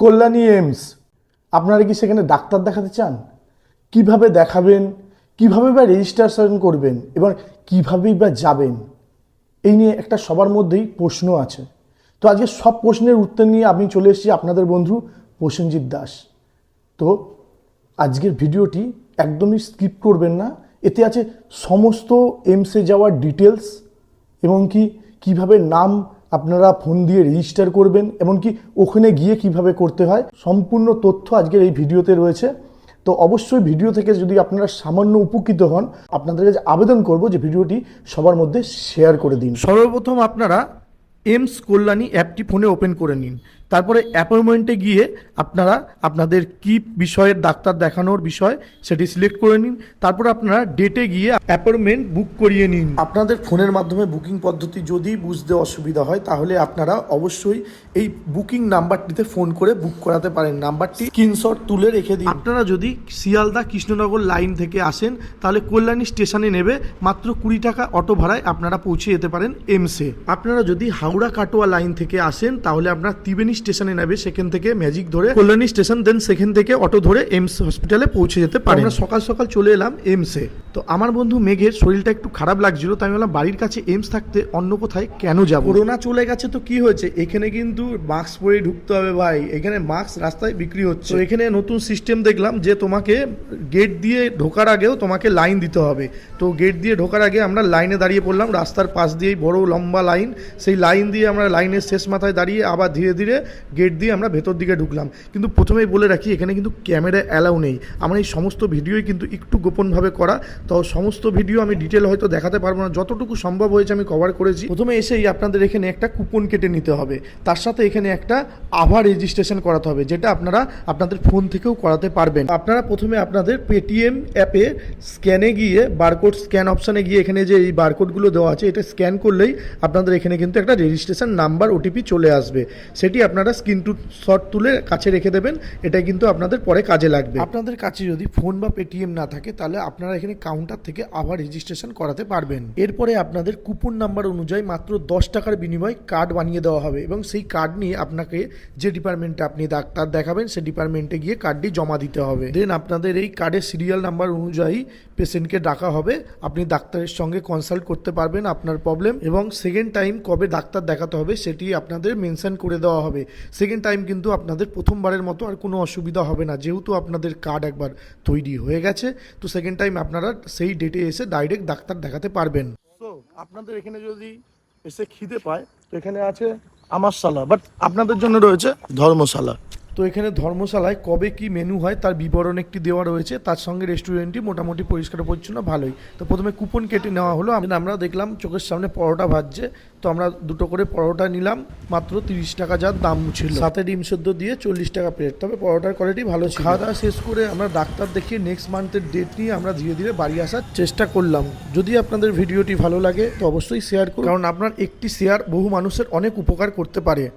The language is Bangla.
কল্যাণী এইমস, আপনারা কি সেখানে ডাক্তার দেখাতে চান? কীভাবে দেখাবেন? কীভাবে বা রেজিস্ট্রেশন করবেন? এবং কিভাবেই বা যাবেন? এই নিয়ে একটা সবার মধ্যেই প্রশ্ন আছে। তো আজকে সব প্রশ্নের উত্তর নিয়ে আমি চলে এসেছি আপনাদের বন্ধু প্রসেনজিৎ দাস। তো আজকের ভিডিওটি একদমই স্কিপ করবেন না। এতে আছে সমস্ত এমসে যাওয়ার ডিটেলস এবং কি, কীভাবে নাম আপনারা ফোন দিয়ে রেজিস্টার করবেন, এমনকি ওখানে গিয়ে কীভাবে করতে হয়, সম্পূর্ণ তথ্য আজকের এই ভিডিওতে রয়েছে। তো অবশ্যই ভিডিও থেকে যদি আপনারা সামান্য উপকৃত হন, আপনাদের কাছে আবেদন করব যে ভিডিওটি সবার মধ্যে শেয়ার করে দিন। সর্বপ্রথম আপনারা এমস কল্যাণী অ্যাপটি ফোনে ওপেন করে নিন। তারপরে অ্যাপয়েন্টমেন্টে গিয়ে আপনারা আপনাদের কি বিষয়ের ডাক্তার দেখানোর বিষয় সেটি সিলেক্ট করে নিন। তারপর আপনারা ডেটে গিয়ে অ্যাপয়েন্টমেন্ট বুক করিয়ে নিন। আপনাদের ফোনের মাধ্যমে বুকিং পদ্ধতি যদি বুঝতে অসুবিধা হয় তাহলে আপনারা অবশ্যই এই বুকিং নাম্বারটিতে ফোন করে বুক করাতে পারেন। নাম্বারটি স্ক্রিনশট তুলে রেখে দিন। আপনারা যদি শিয়ালদা কৃষ্ণনগর লাইন থেকে আসেন তাহলে কল্যাণী স্টেশনে নেবে মাত্র কুড়ি টাকা অটো ভাড়ায় আপনারা পৌঁছে যেতে পারেন এমসে আপনারা যদি হাওড়া কাটোয়া লাইন থেকে আসেন তাহলে আপনারা ত্রিবেণী স্টেশনে নেবে সেখান থেকে ম্যাজিক ধরে কল্যাণী স্টেশন দেন সেখান থেকে অটো ধরে এমস হসপিটালে পৌঁছে যেতে পারেন। আমরা সকাল সকাল চলে এলাম এমসে। তো আমার বন্ধু মেঘের শরীরটা একটু খারাপ লাগছিল তাই আমি বললাম বাড়ির কাছে এমস থাকতে অন্য কোথায় কেন যাব? করোনা চলে গেছে তো কি হয়েছে? এখানে কিন্তু মাস্ক পরে ঢুকতে হবে ভাই। এখানে মাস্ক রাস্তায় বিক্রি হচ্ছে। এখানে নতুন সিস্টেম দেখলাম যে তোমাকে গেট দিয়ে ঢোকার আগেও তোমাকে লাইন দিতে হবে। তো গেট দিয়ে ঢোকার আগে আমরা লাইনে দাঁড়িয়ে পড়লাম। রাস্তার পাশ দিয়েই বড় লম্বা লাইন সেই লাইন দিয়ে আমরা লাইনের শেষ মাথায় দাঁড়িয়ে আবার ধীরে ধীরে গেট দিয়ে আমরা ভেতর দিকে ঢুকলাম। কিন্তু প্রথমেই বলে রাখি, এখানে কিন্তু ক্যামেরা অ্যালাউ নেই। আমার এই সমস্ত ভিডিওই কিন্তু একটু গোপনভাবে করা। তো সমস্ত ভিডিও আমি ডিটেল হয়তো দেখাতে পারব না। যতটুকু সম্ভব হয়েছে আমি কভার করেছি। প্রথমে এসেই আপনাদের এখানে একটা কুপন কেটে নিতে হবে। তার সাথে এখানে একটা আভা রেজিস্ট্রেশন করাতে হবে, যেটা আপনারা আপনাদের ফোন থেকেও করাতে পারবেন। আপনারা প্রথমে আপনাদের পেটিএম অ্যাপে স্ক্যানে গিয়ে বারকোড স্ক্যান অপশানে গিয়ে এখানে যে এই বারকোডগুলো দেওয়া আছে, এটা স্ক্যান করলেই আপনাদের এখানে কিন্তু একটা রেজিস্ট্রেশন নাম্বার ওটিপি চলে আসবে। সেটি আপনারা স্ক্রিন টু শট তুলে কাছে রেখে দেবেন এটা কিন্তু আপনাদের পরে কাজে লাগবে। আপনাদের কাছে যদি ফোন বা পেটিএম না থাকে, তাহলে আপনারা এখানে কাউন্টার থেকে আবার রেজিস্ট্রেশন করাতে পারবেন। এরপরে আপনাদের কুপন নাম্বার অনুযায়ী মাত্র দশ টাকার বিনিময়ে কার্ড বানিয়ে দেওয়া হবে এবং সেই কার্ড নিয়ে আপনাকে যে ডিপার্টমেন্টে আপনি ডাক্তার দেখাবেন, সেই ডিপার্টমেন্টে গিয়ে কার্ডটি জমা দিতে হবে। দেন আপনাদের এই কার্ডের সিরিয়াল নাম্বার অনুযায়ী পেশেন্টকে ডাকা হবে। আপনি ডাক্তারের সঙ্গে কনসাল্ট করতে পারবেন আপনার প্রবলেম এবং সেকেন্ড টাইম কবে ডাক্তার দেখাতে হবে, সেটি আপনাদের মেনশন করে দেওয়া হবে। সেকেন্ড টাইম কিন্তু আপনাদের প্রথমবারের মতো আর কোনো অসুবিধা হবে না। যেহেতু আপনাদের কার্ড একবার তৈরি হয়ে গেছে, তো সেকেন্ড টাইম আপনারা সেই ডেটে এসে ডাইরেক্ট ডাক্তার দেখাতে পারবেন। তো আপনাদের এখানে যদি এসে খিদে পায়, তো এখানে আছে আমার আমারশালা বাট আপনাদের জন্য রয়েছে ধর্মশালা। তো এখানে ধর্মশালায় কবে কি মেনু হয় তার বিবরণ একটি দেওয়া রয়েছে। তার সঙ্গে রেস্টুরেন্টটি মোটামুটি পরিষ্কার পরিচ্ছন্ন, ভালোই। তো প্রথমে কুপন কেটে নেওয়া হলো। আমি- আমরা দেখলাম চোখের সামনে পরোটা ভাজছে। তো আমরা দুটো করে পরোটা নিলাম। মাত্র তিরিশ টাকা যার দাম ছিল। সাথে ডিম সেদ্ধ দিয়ে চল্লিশ টাকা প্লেট তবে পরোটার কোয়ালিটি ভালো ছিল। খাওয়া দাওয়া শেষ করে আমরা ডাক্তার দেখিয়ে নেক্সট মান্থের ডেট নিয়ে আমরা ধীরে ধীরে বাড়ি আসার চেষ্টা করলাম। যদি আপনাদের ভিডিওটি ভালো লাগে, তো অবশ্যই শেয়ার করুন। কারণ আপনার একটি শেয়ার বহু মানুষের অনেক উপকার করতে পারে।